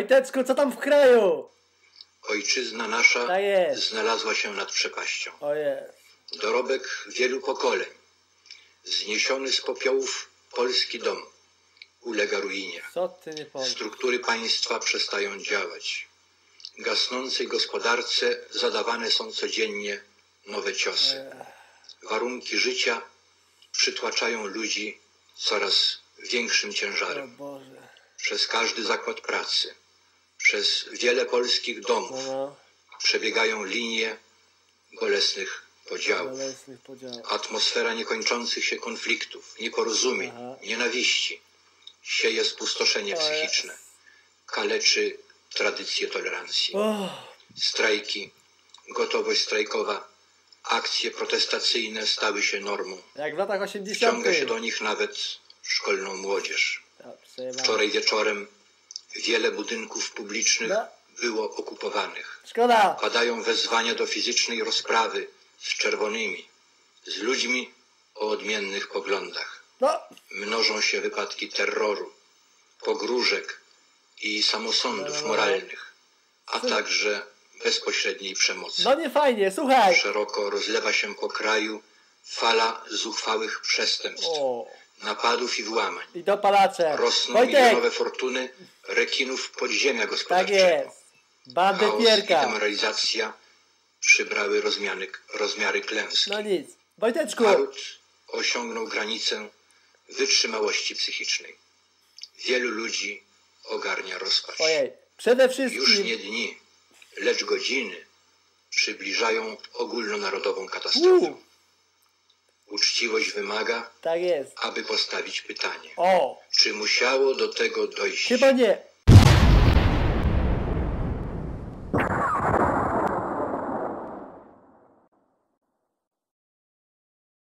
Wojteczku, co tam w kraju? Ojczyzna nasza Tak znalazła się nad przepaścią. Dorobek wielu pokoleń. Zniesiony z popiołów polski dom ulega ruinie. Struktury państwa przestają działać. Gasnącej gospodarce zadawane są codziennie nowe ciosy. Warunki życia przytłaczają ludzi coraz większym ciężarem. Przez każdy zakład pracy, przez wiele polskich No, domów no. przebiegają linie bolesnych podziałów. Atmosfera niekończących się konfliktów, nieporozumień, nienawiści sieje spustoszenie psychiczne, kaleczy tradycję tolerancji. Strajki, gotowość strajkowa, akcje protestacyjne stały się normą. jak w latach 80. Wciąga się do nich nawet szkolną młodzież. Przejebane. Wczoraj wieczorem wiele budynków publicznych No. było okupowanych. Szkoda. Padają wezwania do fizycznej rozprawy z czerwonymi, z ludźmi o odmiennych poglądach. No, Mnożą się wypadki terroru, pogróżek i samosądów moralnych, a także bezpośredniej przemocy. no nie fajnie, słuchaj. Szeroko rozlewa się po kraju fala zuchwałych przestępstw, O, napadów i włamań. i dopalacze. Rosną Wojtek, milionowe fortuny rekinów podziemia tak gospodarczego. jest. Bandy Pierka. demoralizacja przybrały rozmiary, rozmiary klęski. No nic. Wojteczku, Naród osiągnął granicę wytrzymałości psychicznej. Wielu ludzi ogarnia rozpacz. ojej, przede Już wszystkim, nie dni, lecz godziny przybliżają ogólnonarodową katastrofę. Uuu. Uczciwość wymaga, tak jest. aby postawić pytanie. O, Czy musiało do tego dojść? chyba nie.